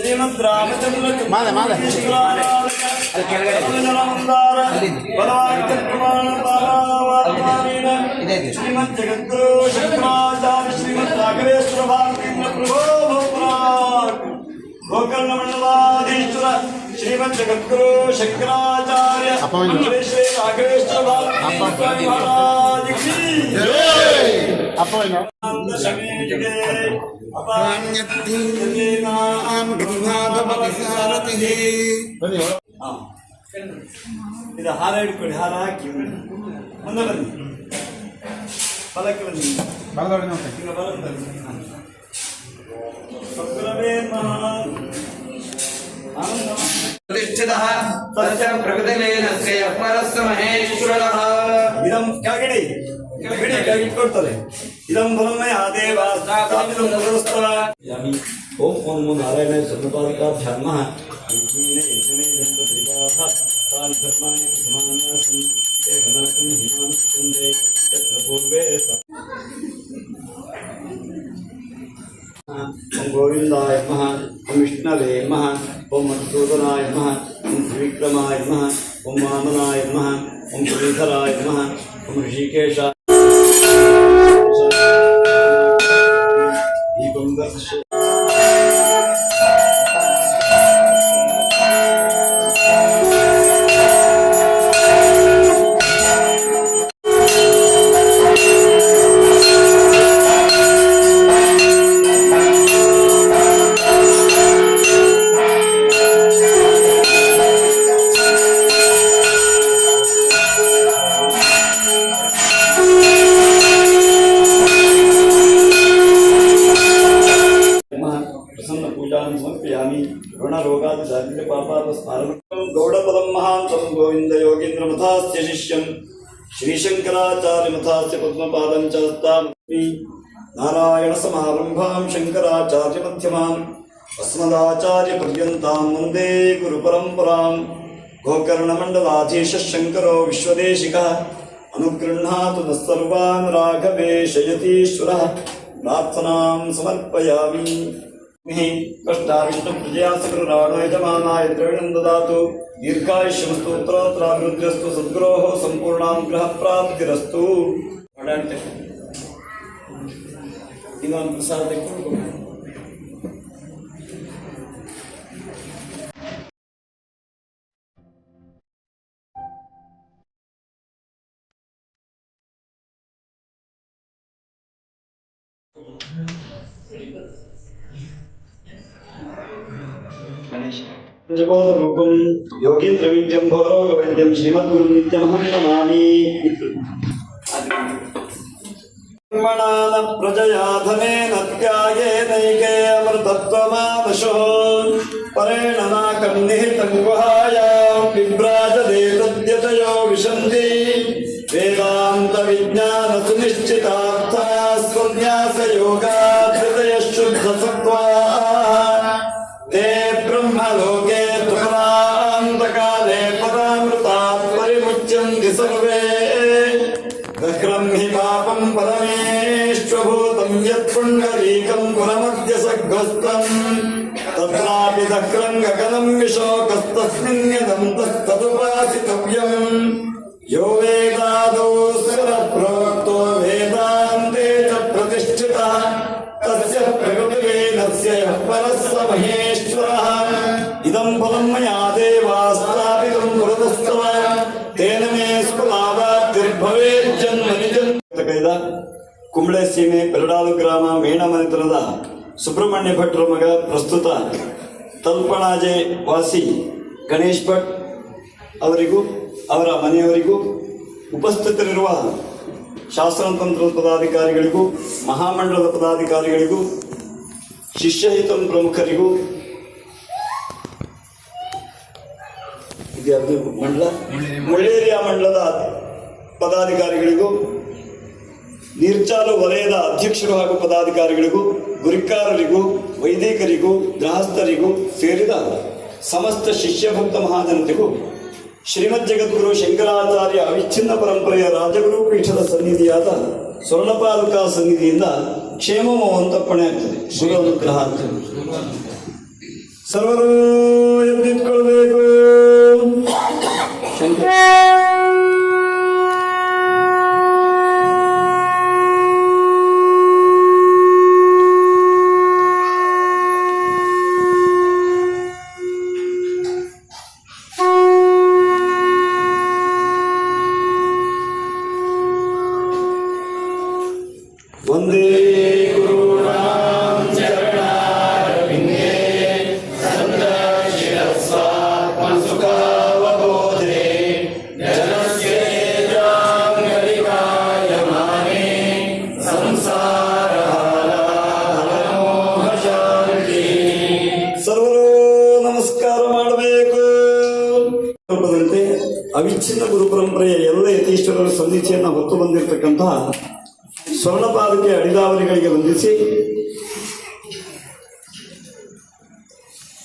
ಶ್ರೀಮದ್ ರಾಮಚಂದ್ರ ಮಾಲೆ, ಮಾಲೆ. ಅಲ್ಲಿ ಕೆಳಗಡೆ ಇದೆ, ಇದೆ. ಶ್ರೀಮದ್ ಜಗದ್ಗುರು ಶಂಕರಾಚಾರ್ಯ ಶ್ರೀಮದ್ ರಾಘವೇಶ್ವರ ಭಾರತೀಂದ್ರ ಪ್ರಭೋ ಭೋಪರಾಟ್ ಗೋಕರ್ಣ ಮಂಡಲಾಧೀಶ್ವರ ಶ್ರೀಮದ್ ಜಗದ್ಗುರು ಶಂಕರಾಚಾರ್ಯ ಅಪ್ಪ ಒಂದು. ಶ್ರೀ ರಾಘವೇಶ್ವರ ಭಾರತೀಂದ್ರ ಸ್ವಾಮಿ ಮಹಾರಾಜ್ ಕಿ ಜೈ. ಅಪ್ಪ ಏನು ಅಂತ ಶಮೀಗೆ ಅಪ ಬನ್ನಿ ಹಾ. ಇದು ಹಾರ ಹಿಡ್ಕೊಳ್ಳಿ ಹಾರ ಹಾಕಿ ಮುಂದೆ ಬನ್ನಿ ಫಲಕ್ಕೆ ಬನ್ನಿ ಬಲದೊಡೆ ನೋಡಿ ಈಗ ಬಲಕ್ಕೆ ಬನ್ನಿ ಹಾ. ಸದ್ಗುರವೇ ನಮಃ. ಆನಂದ प्रतिष्ठितः तस्य प्रकृतिलेन श्रेयः परस्य महेश्वरः इदं कागिडि कागिडि कागिडि कोर्तले इदं बलं मया देवास्तापितं नरस्तव यामि ओम ओम नारायणाय सर्वपादिका धर्मः विष्णुने यज्ञने दन्त देवाः तान् धर्माणि समानासं ते घनाकं हिमां स्कन्दे तत्र पूर्वे गोविंदाय नमः विष्णवे नमः ओम मधुसूदनाय नमः ఓం శ్రీవిక్రమాయ నమ ఓం వామనాయ నమ ఓం శ్రీధరాయ నమ ఓం ఋషికేశ నామస్మరణం గౌడపదం మహాంతం గోవింద యోగేంద్రమథాస్య శిష్యం శ్రీశంకరాచార్యమథాస్య పద్మపాదం నారాయణ సమారంభాం శంకరాచార్య మధ్యమాం అస్మదాచార్యపర్యంతాం వందే గురుపరంపరాం గోకర్ణమండలాధీశ శంకరో విశ్వదేశిక అనుగృహ్ణాతు నర్వాన్ రాఘవేశయతీశ్వర సమర్పయామి ಕಷ್ಟ ವಿಷ್ಣು ಪ್ರಜಯಾಸಕರು ರಾಣೋ ಯಜಮಾನಾಯ ದ್ರವಿಣಂ ದದಾತು ದೀರ್ಘಾಯುಷ್ಯಮಸ್ತು ಉತ್ತರೋತ್ತರಾಭಿವೃದ್ಧಿರಸ್ತು ಸದ್ಗುರೋ ಸಂಪೂರ್ಣಾನುಗ್ರಹ ಪ್ರಾಪ್ತಿರಸ್ತು ಇದೊಂದು ಪ್ರಸಾದಕ್ಕೆ जगोदरूपं योगीन्द्रविद्यं भोरोगवैद्यं श्रीमद्गुरुं नित्यमहं नमामि ब्रह्मणान प्रजया धनेन त्यागेनैके अमृतत्वमादशो परेण नाकं निहितं गुहायां बिभ्राजते तद्यतयो विशन्ति वेदान्तविज्ञानसुनिश्चितार्था पुरमद्य सग्रस्तम् तत्रापि दक्रं गगनं विशोकस्तस्मिन्यदं तस्तदुपासितव्यम् यो वेदादौ स्वरप्रोक्तो वेदान्ते च प्रतिष्ठितः तस्य प्रकृतिवेदस्य यः परः स महेश्वरः इदं फलं मया देवास्तापितं पुरतस्तव तेन मे ಸ್ಕುಲಾವಾರ್ತಿರ್ಭವೇಜ್ಜನ್ಮನಿ ಜನ್ಮ ಕುಂಬಳೆ ಸೀಮೆ ಪೆರಡಾಲು ಗ್ರಾಮ ಮೇಣ ಮನೆತನದ ಸುಬ್ರಹ್ಮಣ್ಯ ಭಟ್ರ ಮಗ ಪ್ರಸ್ತುತ ತಲ್ಪಣಾಜೆ ವಾಸಿ ಗಣೇಶ್ ಭಟ್ ಅವರಿಗೂ, ಅವರ ಮನೆಯವರಿಗೂ, ಉಪಸ್ಥಿತರಿರುವ ಶಾಸನತಂತ್ರದ ಪದಾಧಿಕಾರಿಗಳಿಗೂ, ಮಹಾಮಂಡಲದ ಪದಾಧಿಕಾರಿಗಳಿಗೂ, ಶಿಷ್ಯಹಿತಂ ಪ್ರಮುಖರಿಗೂ ಮಂಡಲ, ಮುಳ್ಳೇರಿಯಾ ಮಂಡಲದ ಪದಾಧಿಕಾರಿಗಳಿಗೂ ನಿರ್ಜಾಲು ವಲಯದ ಅಧ್ಯಕ್ಷರು ಹಾಗೂ ಪದಾಧಿಕಾರಿಗಳಿಗೂ ಗುರಿಕಾರರಿಗೂ, ವೈದಿಕರಿಗೂ, ಗೃಹಸ್ಥರಿಗೂ ಸೇರಿದ ಸಮಸ್ತ ಶಿಷ್ಯಭಕ್ತ ಮಹಾಜನತೆಗೂ ಶ್ರೀಮದ್ ಜಗದ್ಗುರು ಶಂಕರಾಚಾರ್ಯ ಅವಿಚ್ಛಿನ್ನ ಪರಂಪರೆಯ ರಾಜಗುರು ಪೀಠದ ಸನ್ನಿಧಿಯಾದ ಸ್ವರ್ಣಪಾಲುಕಾ ಸನ್ನಿಧಿಯಿಂದ ಕ್ಷೇಮವು ಅಂತಪ್ಪಣೆ ಆಗ್ತದೆ. ಗುರು ಅನುಗ್ರಹ ಅಂತ ಸರ್ವರು ಎದ್ದಿಟ್ಕೊಳ್ಬೇಕು ಮಾಡಬೇಕು. ರೂಪದಂತೆ ಅವಿಚ್ಛಿನ್ನ ಗುರು ಪರಂಪರೆಯ ಎಲ್ಲ ಯತೀಶ್ವರರ ಸನ್ನಿಧಿಯನ್ನು ಹೊತ್ತು ಬಂದಿರತಕ್ಕಂತಹ ಸ್ವರ್ಣಪಾದಕ್ಕೆ ಅಡಿದಾವರಿಗಳಿಗೆ ವಂದಿಸಿ,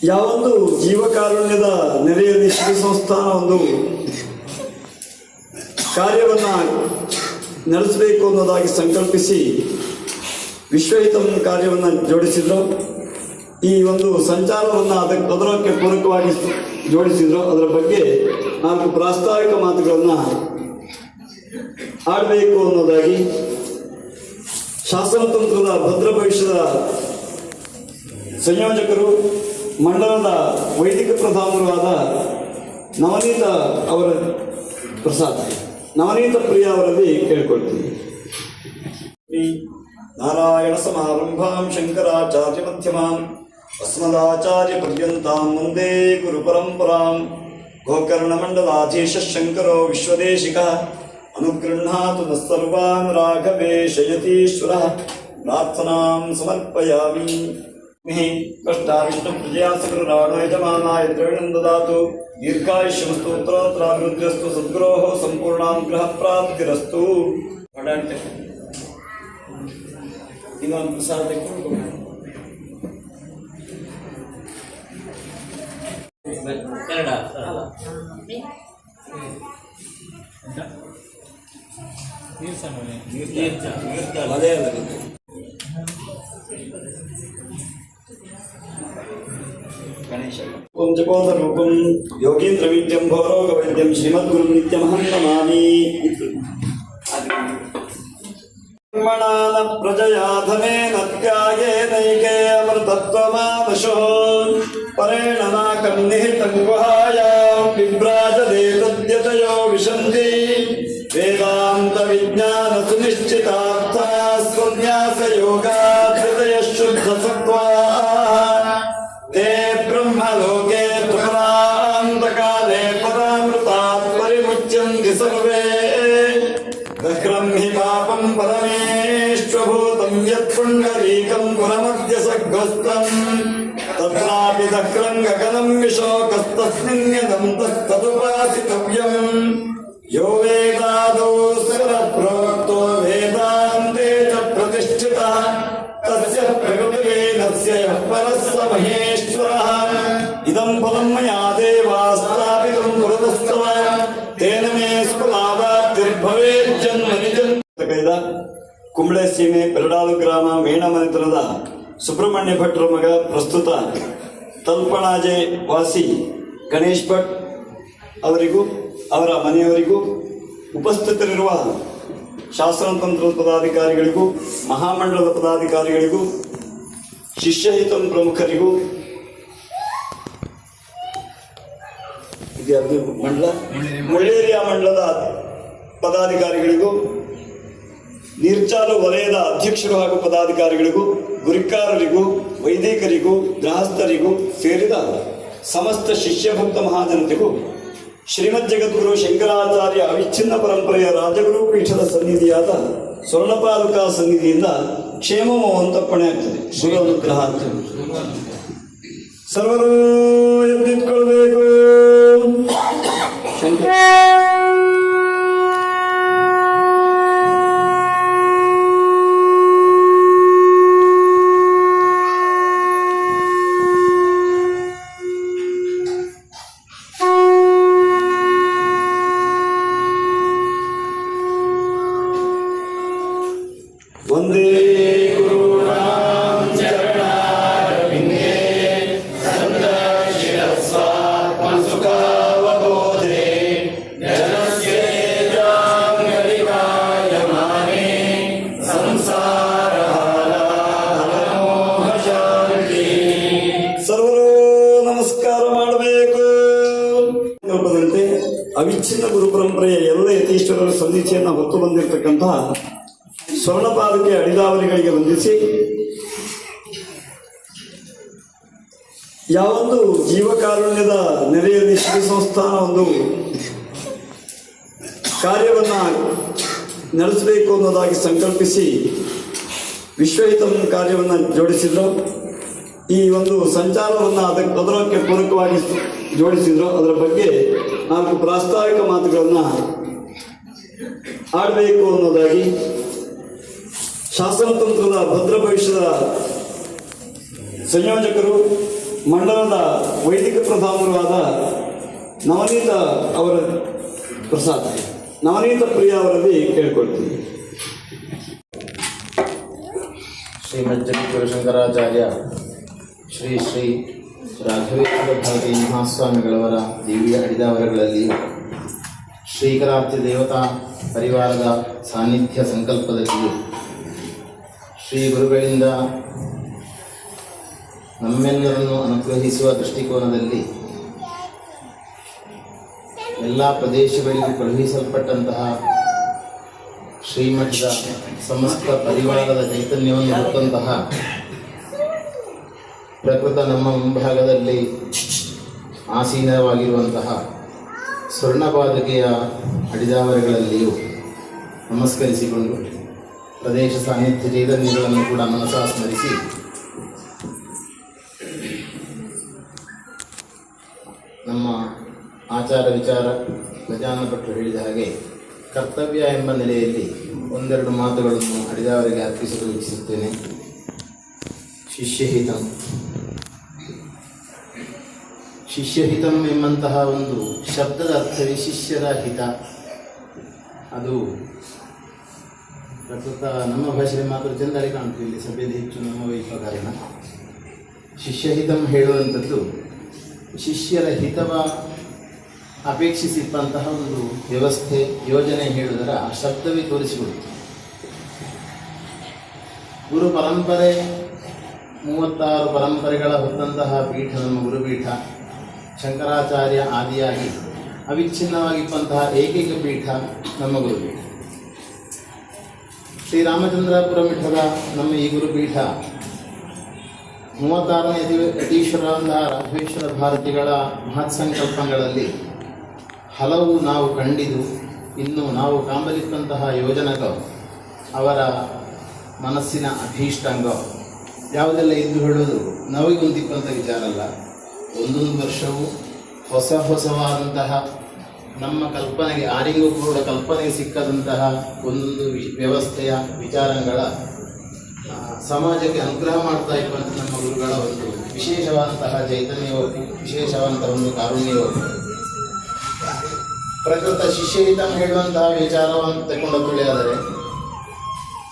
ಯಾವೊಂದು ಜೀವಕಾರುಣ್ಯದ ನೆಲೆಯಲ್ಲಿ ಶ್ರೀ ಸಂಸ್ಥಾನ ಒಂದು ಕಾರ್ಯವನ್ನು ನಡೆಸಬೇಕು ಅನ್ನೋದಾಗಿ ಸಂಕಲ್ಪಿಸಿ ವಿಶ್ವಹಿತವನ್ನು ಕಾರ್ಯವನ್ನು ಜೋಡಿಸಿದ್ರು. ಈ ಒಂದು ಸಂಚಾರವನ್ನು ಅದಕ್ಕೆ ಅದರಕ್ಕೆ ಪೂರಕವಾಗಿ ಜೋಡಿಸಿದ್ರು. ಅದರ ಬಗ್ಗೆ ನಾಲ್ಕು ಪ್ರಾಸ್ತಾವಿಕ ಮಾತುಗಳನ್ನು ಆಡಬೇಕು ಅನ್ನೋದಾಗಿ ಶಾಸನತಂತ್ರದ ಭದ್ರ ಭವಿಷ್ಯದ ಸಂಯೋಜಕರು, ಮಂಡಲದ ವೈದಿಕ ಪ್ರಧಾನರು ಆದ ನವನೀತ ಅವರ ಪ್ರಸಾದ್, ನವನೀತ ಪ್ರಿಯ ಅವರಲ್ಲಿ ಕೇಳ್ಕೊಳ್ತೀನಿ. ನಾರಾಯಣ ಸಮಾರಂಭಾಂ ಶಂಕರಾಚಾರ್ಯ ಮಧ್ಯಮಾಂ, ಅಸ್ಮದಾಚಾರ್ಯ ಪರ್ಯಂತಾಂ ಮುಂದೆ ಗುರು ಪರಂಪರಾಂ ಗೋಕರ್ಣ ಮಂಡಲಾಧೀಶ ಶಂಕರೋ ವಿಶ್ವದೇಶಿಕ. అనుగృహ్ణాతు న సర్వాన్ రాఘవేశయతీశ్వర ప్రార్థనాం సమర్పయామి కష్టా విష్ణుప్రజయాసుగురునాడో యజమానాయ ద్రవిణం దదాతు దీర్ఘాయుష్యమస్తు ఉత్తరోత్తరాభివృద్ధిరస్తు సద్గురోః సంపూర్ణానుగ్రహప్రాప్తిరస్తు పడంటే ఇవాన్ ప్రసాద్ కెనడా అదే ఓం జపోదరూపం యోగీంద్ర విద్యం ఘోరోగ వైద్యం శ్రీమద్గురు నిత్యమహం నమామి బ్రహ్మణాన ప్రజయా ధనేన త్యాగేనైకే పరేణ నాకం నిహితం గుహాయాం విభ్రాజదే తద్యతయో విశంతి प्रतिष्ठितान्ता सन्न्यासयोगात् हृदयशुद्धसत्त्वा ते ब्रह्मलोके तुमरान्तकाले परामृतात् परिमुच्यन्ति सर्वे। नक्रम् हि पापम् परमेष्वभूतम् यत्पुण्डरीकम् पुरमद्य सग्वस्तम् तत्रापि दक्रम् गगनम् विशोकस्तस्मिन् यदम् प्रकृतिवेदस्य यः परः स महेश्वरः इदं फलं मया देवा स्थापितं पुरतस्तव तेन मे स्फुलादाब्धिर्भवेज्जन्मनि ಜನ್ಮ ಕುಂಬಳೆ ಸೀಮೆ ಪೆರಡಾಲು ಗ್ರಾಮ ಮೇಣಮನೆತನದ ಸುಬ್ರಹ್ಮಣ್ಯ ಭಟ್ರ ಮಗ ಪ್ರಸ್ತುತ ತಲ್ಪಣಾಜೆ ವಾಸಿ ಗಣೇಶ್ ಭಟ್ ಅವರಿಗೂ ಅವರ ಮನೆಯವರಿಗೂ ಉಪಸ್ಥಿತರಿರುವ ಶಾಸನತಂತ್ರದ ಪದಾಧಿಕಾರಿಗಳಿಗೂ ಮಹಾಮಂಡಲದ ಪದಾಧಿಕಾರಿಗಳಿಗೂ ಶಿಷ್ಯಹಿತಂ ಪ್ರಮುಖರಿಗೂ ವಿದ್ಯಾರ್ಥಿ ಮಂಡಲ? ಮುಳ್ಳೇರಿಯಾ ಮಂಡಲದ ಪದಾಧಿಕಾರಿಗಳಿಗೂ, ನೀರ್ಚಾಲು ವಲಯದ ಅಧ್ಯಕ್ಷರು ಹಾಗೂ ಪದಾಧಿಕಾರಿಗಳಿಗೂ, ಗುರಿಕಾರರಿಗೂ, ವೈದಿಕರಿಗೂ, ಗೃಹಸ್ಥರಿಗೂ ಸೇರಿದ ಸಮಸ್ತ ಶಿಷ್ಯಭಕ್ತ ಮಹಾಜನತೆಗೂ, ಶ್ರೀಮದ್ ಜಗದ್ಗುರು ಶಂಕರಾಚಾರ್ಯ ಅವಿಚ್ಛಿನ್ನ ಪರಂಪರೆಯ ರಾಜಗುರು ಪೀಠದ ಸನ್ನಿಧಿಯಾದ ಸ್ವರ್ಣಪಾದುಕ ಸನ್ನಿಧಿಯಿಂದ ಕ್ಷೇಮವು ಅಂತಪ್ಪಣೆ ಆಗ್ತದೆ. ಗುರು ಅನುಗ್ರಹ ಅಂತ ಸರ್ವರು ಎದ್ದಿಟ್ಕೊಳ್ಬೇಕು ಅವಿಚ್ಛಿನ್ನ ಗುರು ಪರಂಪರೆಯ ಎಲ್ಲ ಯತೀಶ್ವರರ ಸನ್ನಿಧಿಯನ್ನು ಹೊತ್ತು ಬಂದಿರತಕ್ಕಂತಹ ಸ್ವರ್ಣಪಾದಕ್ಕೆ ಅಡಿದಾವರಿಗಳಿಗೆ ವಂದಿಸಿ, ಯಾವೊಂದು ಜೀವಕಾರುಣ್ಯದ ನೆಲೆಯಲ್ಲಿ ಶ್ರೀ ಸಂಸ್ಥಾನ ಒಂದು ಕಾರ್ಯವನ್ನ ನಡೆಸಬೇಕು ಅನ್ನೋದಾಗಿ ಸಂಕಲ್ಪಿಸಿ ವಿಶ್ವಹಿತ ಕಾರ್ಯವನ್ನು ಜೋಡಿಸಿದ್ರು. ಈ ಒಂದು ಸಂಚಾರವನ್ನು ಅದಕ್ಕೆ ಅದರಕ್ಕೆ ಪೂರಕವಾಗಿ ಜೋಡಿಸಿದ್ರು. ಅದರ ಬಗ್ಗೆ ನಾಲ್ಕು ಪ್ರಾಸ್ತಾವಿಕ ಮಾತುಗಳನ್ನು ಆಡಬೇಕು ಅನ್ನೋದಾಗಿ ಶಾಸನತಂತ್ರದ ಭದ್ರ ಭವಿಷ್ಯದ ಸಂಯೋಜಕರು, ಮಂಡಲದ ವೈದಿಕ ಪ್ರಧಾನರಾದ ನವನೀತ ಅವರ ಪ್ರಸಾದ್. ನವನೀತ ಪ್ರಿಯ ಅವರಲ್ಲಿ ಕೇಳ್ಕೊಳ್ತೀನಿ. ಶ್ರೀಮಜ್ಜಗದ್ಗುರು ಶಂಕರಾಚಾರ್ಯ ಶ್ರೀ ಶ್ರೀ ರಾಘವೇಂದ್ರ ಭಾರತಿ ಮಹಾಸ್ವಾಮಿಗಳವರ ದಿವ್ಯ ಅಡಿದಾವರಗಳಲ್ಲಿ ಶ್ರೀಕರಾರ್ತಿ ದೇವತಾ ಪರಿವಾರದ ಸಾನ್ನಿಧ್ಯ ಸಂಕಲ್ಪದಲ್ಲಿ ಶ್ರೀ ಗುರುಗಳಿಂದ ನಮ್ಮೆಲ್ಲರನ್ನು ಅನುಗ್ರಹಿಸುವ ದೃಷ್ಟಿಕೋನದಲ್ಲಿ ಎಲ್ಲ ಪ್ರದೇಶಗಳಿಗೂ ಕಳುಹಿಸಲ್ಪಟ್ಟಂತಹ ಶ್ರೀಮಠದ ಸಮಸ್ತ ಪರಿವಾರದ ಚೈತನ್ಯವನ್ನು ಹೊತ್ತಂತಹ ಪ್ರಕೃತ ನಮ್ಮ ಮುಂಭಾಗದಲ್ಲಿ ಆಸೀನವಾಗಿರುವಂತಹ ಸ್ವರ್ಣಪಾದುಕೆಯ ಅಡಿದಾವರೆಗಳಲ್ಲಿಯೂ ನಮಸ್ಕರಿಸಿಕೊಂಡು ಪ್ರದೇಶ ಸಾಹಿತ್ಯ ಚೈತನ್ಯಗಳನ್ನು ಕೂಡ ಮನಸಾ ಸ್ಮರಿಸಿ ನಮ್ಮ ಆಚಾರ ವಿಚಾರ ಭಟ್ರು ಹೇಳಿದ ಹಾಗೆ ಕರ್ತವ್ಯ ಎಂಬ ನೆಲೆಯಲ್ಲಿ ಒಂದೆರಡು ಮಾತುಗಳನ್ನು ಅಡಿದಾವರಿಗೆ ಅರ್ಪಿಸಲು ಇಚ್ಛಿಸುತ್ತೇನೆ. ಶಿಷ್ಯಹಿತಂ. ಶಿಷ್ಯಹಿತಂ ಎಂಬಂತಹ ಒಂದು ಶಬ್ದದ ಅರ್ಥವೇ ಶಿಷ್ಯರ ಹಿತ. ಅದು ಪ್ರಕೃತ, ನಮ್ಮ ಭಾಷೆಯಲ್ಲಿ ಮಾತ್ರ ಚೆಂದಾಗಿ ಕಾಣ್ತು ಇಲ್ಲಿ ಸಭೆಯಲ್ಲಿ ಹೆಚ್ಚು ನಮ್ಮ ವಹಿಸುವ ಕಾರಣ. ಶಿಷ್ಯಹಿತಂ ಹೇಳುವಂಥದ್ದು, ಶಿಷ್ಯರ ಹಿತವ ಅಪೇಕ್ಷಿಸಿಟ್ಟಂತಹ ಒಂದು ವ್ಯವಸ್ಥೆ, ಯೋಜನೆ ಹೇಳುವುದರ ಶಬ್ದವೇ ತೋರಿಸಿಕೊಡುತ್ತೆ. ಗುರು ಪರಂಪರೆ, ಮೂವತ್ತಾರು ಪರಂಪರೆಗಳ ಹೊತ್ತಂತಹ ಪೀಠ, ನಮ್ಮ ಗುರುಪೀಠ. ಶಂಕರಾಚಾರ್ಯ ಆದಿಯಾಗಿ ಅವಿಚ್ಛಿನ್ನವಾಗಿರುವಂತಹ ಏಕೈಕ ಪೀಠ ನಮ್ಮ ಗುರುಪೀಠ. ಶ್ರೀರಾಮಚಂದ್ರಾಪುರ ಮಠದ ನಮ್ಮ ಈ ಗುರುಪೀಠ ಮೂವತ್ತಾರನೇ ಯತಿ ಯತೀಶ್ವರಂತಹ ರಾಘವೇಶ್ವರ ಭಾರತಿಗಳ ಮಹತ್ಸಂಕಲ್ಪಗಳಲ್ಲಿ ಹಲವು ನಾವು ಕಂಡಿದು ಇನ್ನು ನಾವು ಕಾಂಬಲಿಕ್ಕಂತಹ ಯೋಜನಕ ಅವರ ಮನಸ್ಸಿನ ಅಭೀಷ್ಟಾಂಗ ಯಾವುದೆಲ್ಲ ಇದ್ದು ಹೇಳೋದು ನಮಗೊಂದಿಕ್ಕಂಥ ವಿಚಾರ ಅಲ್ಲ ಒಂದೊಂದು ವರ್ಷವೂ ಹೊಸ ಹೊಸವಾದಂತಹ ನಮ್ಮ ಕಲ್ಪನೆಗೆ, ಆರಿಗೂ ಕೂಡ ಕಲ್ಪನೆಗೆ ಸಿಕ್ಕದಂತಹ ಒಂದೊಂದು ವ್ಯವಸ್ಥೆಯ ವಿಚಾರಗಳ ಸಮಾಜಕ್ಕೆ ಅನುಗ್ರಹ ಮಾಡ್ತಾ ಇರುವಂಥ ನಮ್ಮ ಗುರುಗಳ ಒಂದು ವಿಶೇಷವಾದಂತಹ ಚೈತನ್ಯವಾಗಿ ವಿಶೇಷವಾದಂತಹ ಒಂದು ಕಾರುಣ್ಯವೋ ಪ್ರಕೃತ ಶಿಷ್ಯಹಿತ ಹೇಳುವಂತಹ ವಿಚಾರವನ್ನು ತಗೊಂಡು ತುಳಿಯಾದರೆ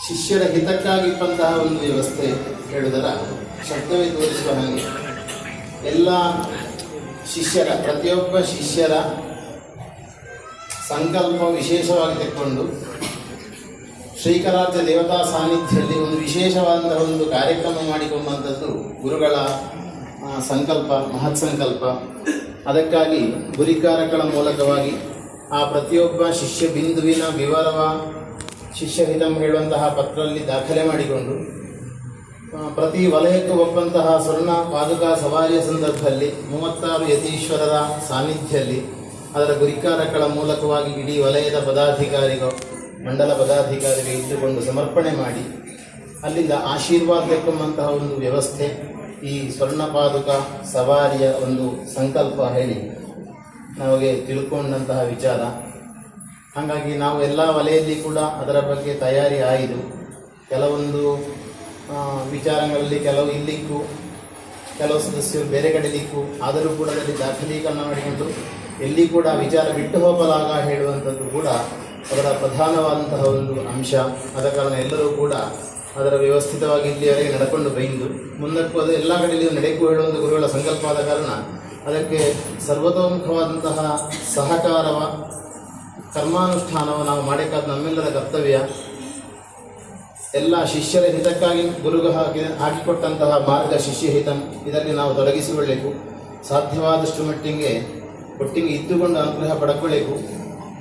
ಶಿಷ್ಯರ ಹಿತಕ್ಕಾಗಿಪ್ಪಂತಹ ಒಂದು ವ್ಯವಸ್ಥೆ ಹೇಳಿದರ ಶಬ್ದವೇ ತೋರಿಸುವ ಹಾಗೆ. ಎಲ್ಲ ಶಿಷ್ಯರ, ಪ್ರತಿಯೊಬ್ಬ ಶಿಷ್ಯರ ಸಂಕಲ್ಪ ವಿಶೇಷವಾಗಿ ತೆಕ್ಕೊಂಡು ಶ್ರೀಕರಾರ್ಥ ದೇವತಾ ಸಾನ್ನಿಧ್ಯದಲ್ಲಿ ಒಂದು ವಿಶೇಷವಾದಂತಹ ಒಂದು ಕಾರ್ಯಕ್ರಮ ಮಾಡಿಕೊಂಡಂಥದ್ದು ಗುರುಗಳ ಸಂಕಲ್ಪ, ಮಹತ್ ಸಂಕಲ್ಪ. ಅದಕ್ಕಾಗಿ ಗುರಿಕಾರಗಳ ಮೂಲಕವಾಗಿ ಆ ಪ್ರತಿಯೊಬ್ಬ ಶಿಷ್ಯ ಬಿಂದುವಿನ ವಿವರವ ಶಿಷ್ಯಹಿತಂ ಹೇಳುವಂತಹ ಪತ್ರದಲ್ಲಿ ದಾಖಲೆ ಮಾಡಿಕೊಂಡು ಪ್ರತಿ ವಲಯಕ್ಕೂ ಒಪ್ಪಂತಹ ಸ್ವರ್ಣ ಪಾದುಕ ಸವಾರಿಯ ಸಂದರ್ಭದಲ್ಲಿ ಮೂವತ್ತಾರು ಯತೀಶ್ವರರ ಸಾನ್ನಿಧ್ಯದಲ್ಲಿ ಅದರ ಗುರಿಕಾರಗಳ ಮೂಲಕವಾಗಿ ಇಡೀ ವಲಯದ ಪದಾಧಿಕಾರಿಗಳು, ಮಂಡಲ ಪದಾಧಿಕಾರಿಗಳು ಇಟ್ಟುಕೊಂಡು ಸಮರ್ಪಣೆ ಮಾಡಿ, ಅಲ್ಲಿಂದ ಆಶೀರ್ವಾದ ತೆಕ್ಕೊಂಬಂತಹ ಒಂದು ವ್ಯವಸ್ಥೆ, ಈ ಸ್ವರ್ಣ ಪಾದುಕ ಸವಾರಿಯ ಒಂದು ಸಂಕಲ್ಪ ಹೇಳಿ ನಮಗೆ ತಿಳ್ಕೊಂಡಂತಹ ವಿಚಾರ. ಹಾಗಾಗಿ ನಾವು ಎಲ್ಲ ವಲಯದಲ್ಲಿ ಕೂಡ ಅದರ ಬಗ್ಗೆ ತಯಾರಿ ಆಯಿತು ಕೆಲವೊಂದು ವಿಚಾರಗಳಲ್ಲಿ ಕೆಲವು ಇಲ್ಲಿಕ್ಕು, ಕೆಲವು ಸದಸ್ಯರು ಬೇರೆ ಕಡೆಲಿಕ್ಕೂ ಆದರೂ ಕೂಡ ಅದರಲ್ಲಿ ದಾಖಲೀಕರಣ ಮಾಡಿಕೊಂಡು ಎಲ್ಲಿ ಕೂಡ ವಿಚಾರ ಬಿಟ್ಟು ಹೋಗಲಾಗ ಹೇಳುವಂಥದ್ದು ಕೂಡ ಅದರ ಪ್ರಧಾನವಾದಂತಹ ಒಂದು ಅಂಶ. ಆದ ಕಾರಣ ಎಲ್ಲರೂ ಕೂಡ ಅದರ ವ್ಯವಸ್ಥಿತವಾಗಿ ಇಲ್ಲಿಯವರೆಗೆ ನಡ್ಕೊಂಡು ಬೈದು, ಮುಂದಕ್ಕೂ ಅದು ಎಲ್ಲ ಕಡೆಯಲ್ಲಿಯೂ ನಡೆಕು ಹೇಳುವಂಥ ಗುರುಗಳ ಸಂಕಲ್ಪ ಆದ ಕಾರಣ ಅದಕ್ಕೆ ಸರ್ವತೋಮುಖವಾದಂತಹ ಸಹಕಾರವ ಕರ್ಮಾನುಷ್ಠಾನವ ನಾವು ಮಾಡಬೇಕಾದ ನಮ್ಮೆಲ್ಲರ ಕರ್ತವ್ಯ. ಎಲ್ಲ ಶಿಷ್ಯರ ಹಿತಕ್ಕಾಗಿ ಗುರುಗ ಹಾಕಿ ಹಾಕಿಕೊಟ್ಟಂತಹ ಮಾರ್ಗ ಶಿಷ್ಯ ಹಿತಂ ಇದರಲ್ಲಿ ನಾವು ತೊಡಗಿಸಿಕೊಳ್ಳಬೇಕು ಸಾಧ್ಯವಾದಷ್ಟು ಮಟ್ಟಿಗೆ ಒಟ್ಟಿಗೆ ಇದ್ದುಕೊಂಡು ಅನುಗ್ರಹ ಪಡ್ಕೊಳ್ಳಬೇಕು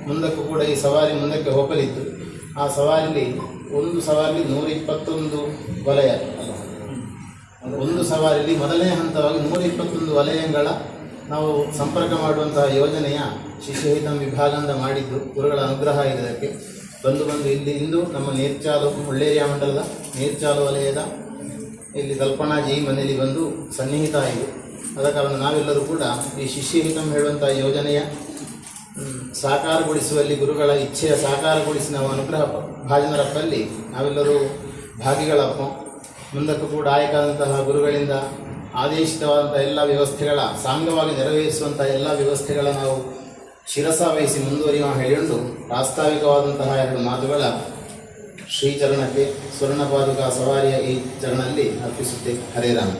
ಮುಂದಕ್ಕೂ ಕೂಡ ಈ ಸವಾರಿ ಮುಂದಕ್ಕೆ ಹೋಗಲಿತ್ತು ಆ ಸವಾರಿಲಿ ಒಂದು ಸವಾರಿ ನೂರ ಇಪ್ಪತ್ತೊಂದು ವಲಯ. ಒಂದು ಸವಾರಿಯಲ್ಲಿ ಮೊದಲನೇ ಹಂತವಾಗಿ ನೂರ ಇಪ್ಪತ್ತೊಂದು ವಲಯಗಳ ನಾವು ಸಂಪರ್ಕ ಮಾಡುವಂತಹ ಯೋಜನೆಯ ಶಿಷ್ಯಹಿತಂ ವಿಭಾಗದಿಂದ ಮಾಡಿದ್ದು ಗುರುಗಳ ಅನುಗ್ರಹ ಇದಕ್ಕೆ. ಬಂದು ಬಂದು ಇಲ್ಲಿ ಇಂದು ನಮ್ಮ ನೇರ್ಚಾಲು ಮುಳ್ಳೇರಿಯ ಮಂಡಲದ ನೇರ್ಚಾಲು ವಲಯದ ಇಲ್ಲಿ ಕಲ್ಪನಾಜಿ ಮನೆಯಲ್ಲಿ ಬಂದು ಸನ್ನಿಹಿತ ಆಯಿತು ಆದ ಕಾರಣ ನಾವೆಲ್ಲರೂ ಕೂಡ ಈ ಶಿಷ್ಯಹಿತಂ ಹೇಳುವಂಥ ಯೋಜನೆಯ ಸಾಕಾರಗೊಳಿಸುವಲ್ಲಿ ಗುರುಗಳ ಇಚ್ಛೆಯ ಸಾಕಾರಗೊಳಿಸಿ ನಾವು ಅನುಗ್ರಹ ಭಾಜನರಪ್ಪಲ್ಲಿ ನಾವೆಲ್ಲರೂ ಭಾಗಿಗಳಪ್ಪ ಮುಂದಕ್ಕೂ ಕೂಡ ಆಯ್ಕಾದಂತಹ ಗುರುಗಳಿಂದ ಆದೇಶಿತವಾದಂಥ ಎಲ್ಲ ವ್ಯವಸ್ಥೆಗಳ, ಸಾಂಗವಾಗಿ ನೆರವೇರಿಸುವಂಥ ಎಲ್ಲ ವ್ಯವಸ್ಥೆಗಳ ನಾವು ಶಿರಸಾವಹಿಸಿ ಮುಂದುವರಿಯುವ ಹೇಳಿಕೊಂಡು ಪ್ರಾಸ್ತಾವಿಕವಾದಂತಹ ಎರಡು ಮಾತುಗಳ ಶ್ರೀಚರಣಕ್ಕೆ ಸ್ವರ್ಣಪಾದುಕ ಸವಾರಿಯ ಈ ಚರಣದಲ್ಲಿ ಅರ್ಪಿಸುತ್ತೆ ಹರೇ ರಾಮ.